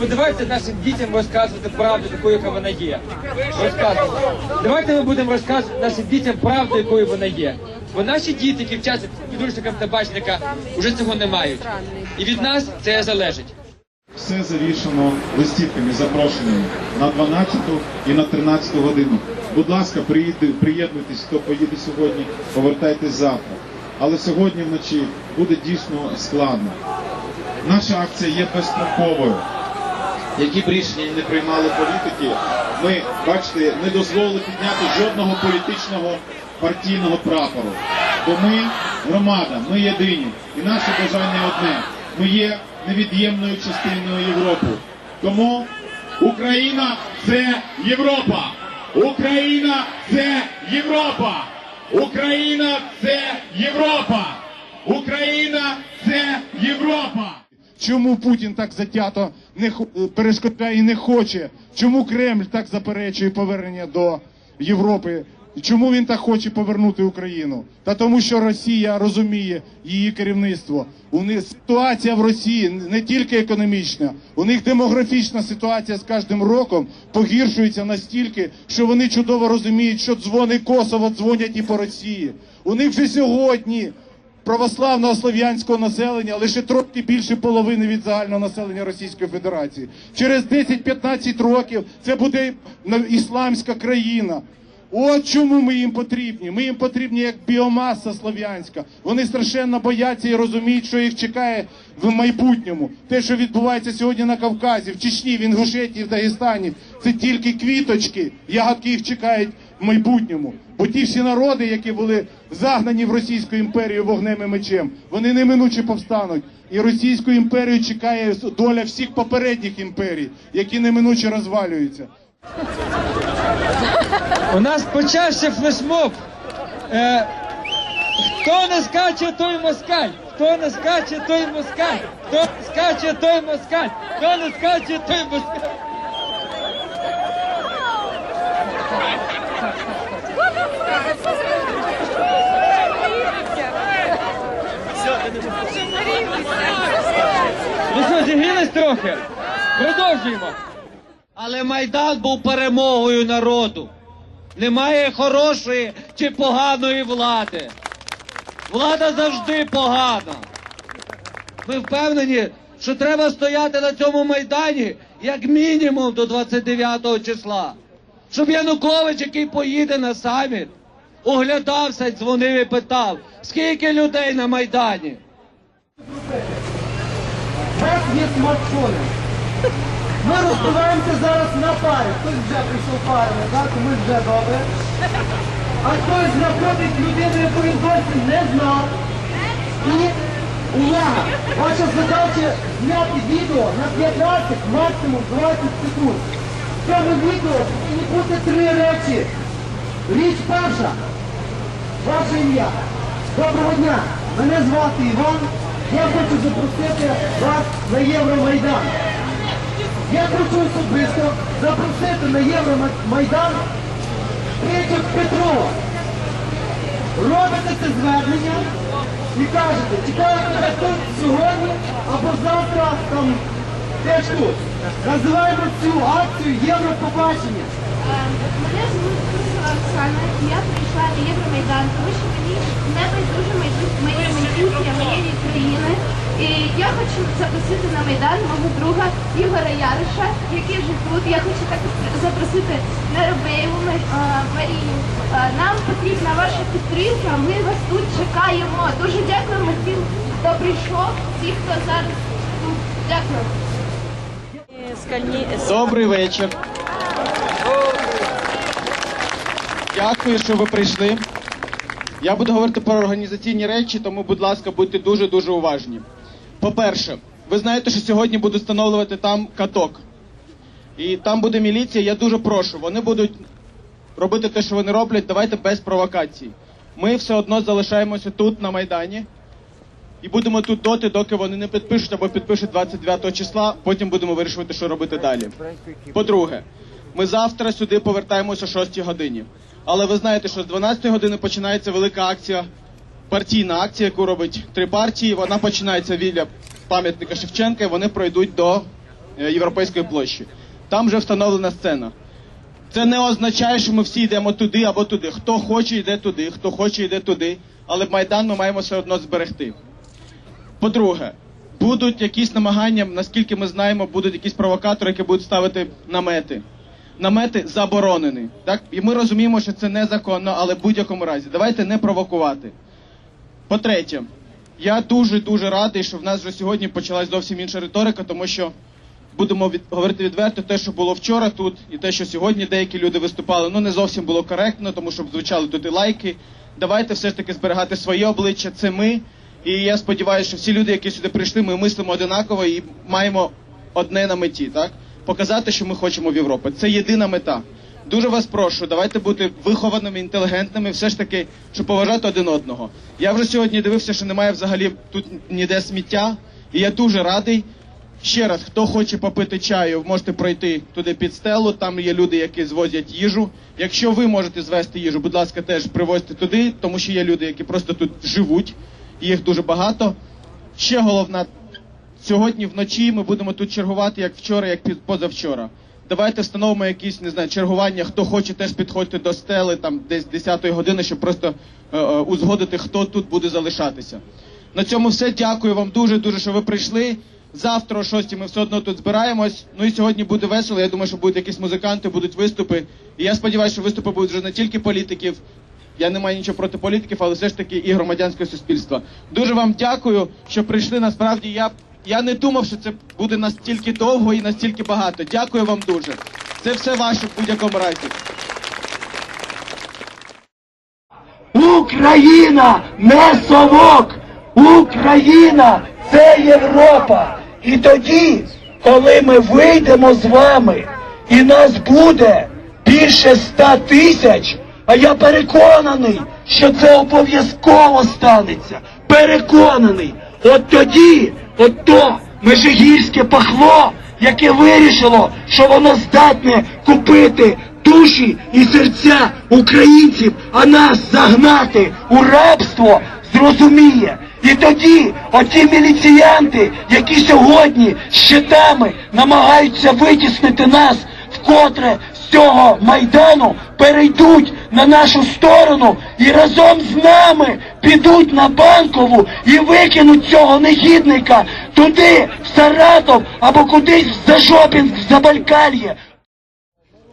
Ну давайте нашим дітям розказувати правду, такою, яка вона є. Розказувати. Давайте ми будемо розказувати нашим дітям правду, якою вона є. Бо наші діти, які вчаться підручникам табачника, вже цього не мають. І від нас це залежить. Все завішано листівками, запрошеннями на 12 і на 13 годину. Будь ласка, приєднуйтесь, хто поїде сьогодні, повертайтесь завтра. Але сьогодні вночі буде дійсно складно. Наша акція є безстроковою. Які б рішення не приймали політики, ми, бачите, не дозволили підняти жодного політичного партійного прапору. Бо ми громада, ми єдині. І наше бажання одне. Ми є невід'ємною частиною Європи. Тому Україна це Європа! Україна це Європа! Україна це Європа! Україна це Європа! Чому Путін так затято не е, перешкоджає і не хоче? Чому Кремль так заперечує повернення до Європи? Чому він так хоче повернути Україну? Та тому, що Росія розуміє її керівництво. У них ситуація в Росії не тільки економічна, у них демографічна ситуація з кожним роком погіршується настільки, що вони чудово розуміють, що дзвони Косово дзвонять і по Росії. У них вже сьогодні православного слов'янського населення лише трохи більше половини від загального населення Російської Федерації. Через 10-15 років це буде ісламська країна. От чому ми їм потрібні. Ми їм потрібні як біомаса слов'янська. Вони страшенно бояться і розуміють, що їх чекає в майбутньому. Те, що відбувається сьогодні на Кавказі, в Чечні, в Інгушетії, в Дагестані, це тільки квіточки, ягодки їх чекають майбутньому. Бо ті всі народи, які були загнані в Російську імперію вогнем і мечем, вони неминуче повстануть. І Російську імперію чекає доля всіх попередніх імперій, які неминуче розвалюються. У нас почався флешмоб. Е, хто не скаче, той москаль. Хто не скаче, той москаль. Хто не скаче, той москаль. Хто не скаче, той москаль. Ну що, зігрілись трохи? Продовжуємо. Але Майдан був перемогою народу. Немає хорошої чи поганої влади. Влада завжди погана. Ми впевнені, що треба стояти на цьому майдані як мінімум до 29 числа. Щоб Янукович, який поїде на саміт, оглядався, дзвонив і питав, скільки людей на майдані. Є смартфони. Ми розбиваємося зараз на пари. Хтось вже прийшов парами, так? Ми вже добре. А хтось знаходить людину, він досі не знав. І увага! Ваша задача зняти відео на 15, максимум 20 секунд. В цьому відео повинні бути три речі. Річ перша. Ваше ім'я. Доброго дня. Мене звати Іван. Я хочу запросити вас на Євромайдан. Я хочу особисто запросити на Євромайдан Петю Петрова. Робите це звернення і кажете, чекаю тебе тут сьогодні або завтра там теж тут. Називаємо цю акцію Європобачення. Оксана, я прийшла на Євромайдан, тому що мені не байдуже моє майбутнє моєї країни. І я хочу запросити на Майдан мого друга Ігоря Яриша, який вже тут. Я хочу також запросити Неробеєву Мар- Марію. Нам потрібна ваша підтримка, ми вас тут чекаємо. Дуже дякуємо всім, хто прийшов, всім, хто зараз тут. Дякую. Добрий вечір. Дякую, що ви прийшли. Я буду говорити про організаційні речі, тому, будь ласка, будьте дуже-дуже уважні. По-перше, ви знаєте, що сьогодні будуть встановлювати там каток. І там буде міліція, я дуже прошу. Вони будуть робити те, що вони роблять, давайте без провокацій. Ми все одно залишаємося тут, на Майдані, і будемо тут доти, доки вони не підпишуть або підпишуть 29 числа, потім будемо вирішувати, що робити далі. По-друге, ми завтра сюди повертаємося о 6 годині. Але ви знаєте, що з 12 години починається велика акція, партійна акція, яку робить три партії. Вона починається біля пам'ятника Шевченка, і вони пройдуть до е, Європейської площі. Там вже встановлена сцена. Це не означає, що ми всі йдемо туди або туди. Хто хоче, йде туди, хто хоче, йде туди. Але Майдан ми маємо все одно зберегти. По-друге, будуть якісь намагання, наскільки ми знаємо, будуть якісь провокатори, які будуть ставити намети. Намети заборонені. Так? І ми розуміємо, що це незаконно, але в будь-якому разі. Давайте не провокувати. По-третє, я дуже дуже радий, що в нас вже сьогодні почалась зовсім інша риторика, тому що будемо від, говорити відверто, те, що було вчора тут, і те, що сьогодні деякі люди виступали, ну не зовсім було коректно, тому що звучали тут і лайки. Давайте все ж таки зберігати своє обличчя. Це ми. І я сподіваюся, що всі люди, які сюди прийшли, ми мислимо одинаково і маємо одне на меті, так? Показати, що ми хочемо в Європі. Це єдина мета. Дуже вас прошу, давайте бути вихованими, інтелігентними, все ж таки, щоб поважати один одного. Я вже сьогодні дивився, що немає взагалі тут ніде сміття, і я дуже радий. Ще раз, хто хоче попити чаю, можете пройти туди під стелу. Там є люди, які звозять їжу. Якщо ви можете звезти їжу, будь ласка, теж привозьте туди, тому що є люди, які просто тут живуть, їх дуже багато. Ще головна, сьогодні вночі ми будемо тут чергувати, як вчора, як позавчора. Давайте встановимо якісь, не знаю, чергування. Хто хоче, теж підходьте до стели, там десь 10 години, щоб просто е, е, узгодити, хто тут буде залишатися. На цьому все. Дякую вам дуже, дуже, що ви прийшли. Завтра о 6 ми все одно тут збираємось. Ну і сьогодні буде весело. Я думаю, що будуть якісь музиканти, будуть виступи. І я сподіваюся, що виступи будуть вже не тільки політиків. Я не маю нічого проти політиків, але все ж таки і громадянського суспільства. Дуже вам дякую, що прийшли. Насправді я, я не думав, що це буде настільки довго і настільки багато. Дякую вам дуже. Це все ваше в будь-якому разі. Україна не совок! Україна це Європа! І тоді, коли ми вийдемо з вами, і нас буде більше ста тисяч, а я переконаний, що це обов'язково станеться. Переконаний. От тоді, от то межигірське пахло, яке вирішило, що воно здатне купити душі і серця українців, а нас загнати у рабство, зрозуміє. І тоді оті міліціянти, які сьогодні щитами намагаються витіснити нас вкотре з цього майдану, перейдуть на нашу сторону і разом з нами підуть на банкову і викинуть цього негідника туди, в Саратов або кудись в Зажопінськ, в Забайкальє.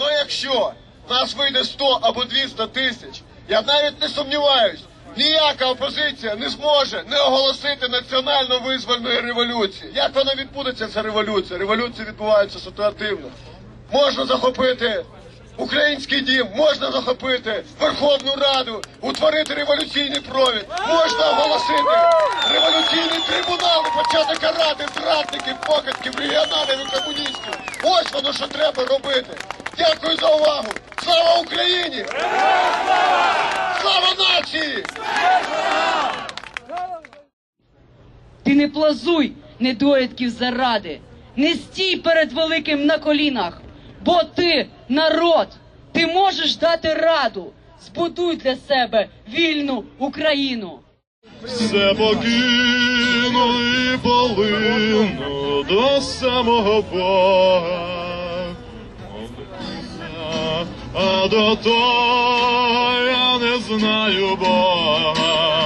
Ну якщо нас вийде 100 або 200 тисяч, я навіть не сумніваюсь, ніяка опозиція не зможе не оголосити національно-визвольної революції. Як вона відбудеться, ця революція? Революція відбувається ситуативно. Можна захопити український дім, можна захопити Верховну Раду, утворити революційний провід, можна оголосити революційний трибунал і почати карати зрадників, покидьків, регіоналів і комуністів. Ось воно що треба робити. Дякую за увагу. Слава Україні! Слава нації! Ти не плазуй, недоїдків заради, не стій перед великим на колінах, бо ти народ, ти можеш дати раду. Збудуй для себе вільну Україну. Все покину і полину до самого Бога. А до того я не знаю Бога.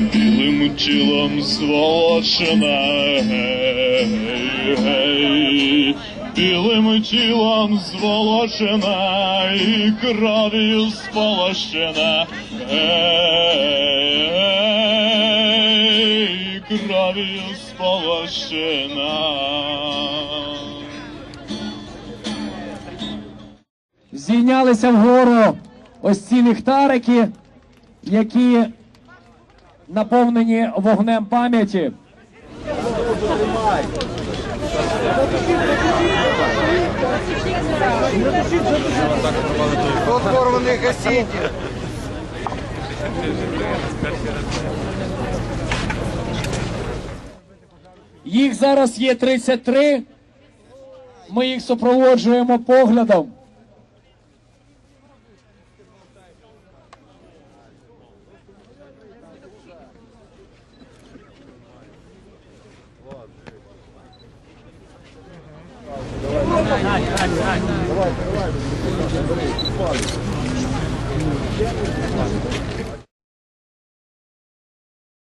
Білим тілом зволочена, гей, гей, білим тілом зволочена і кров'ю сполощена, гей, гей, кров'ю сполощена. Зійнялися вгору ось ці ліхтарики, які наповнені вогнем пам'яті. Їх зараз є 33. Ми їх супроводжуємо поглядом.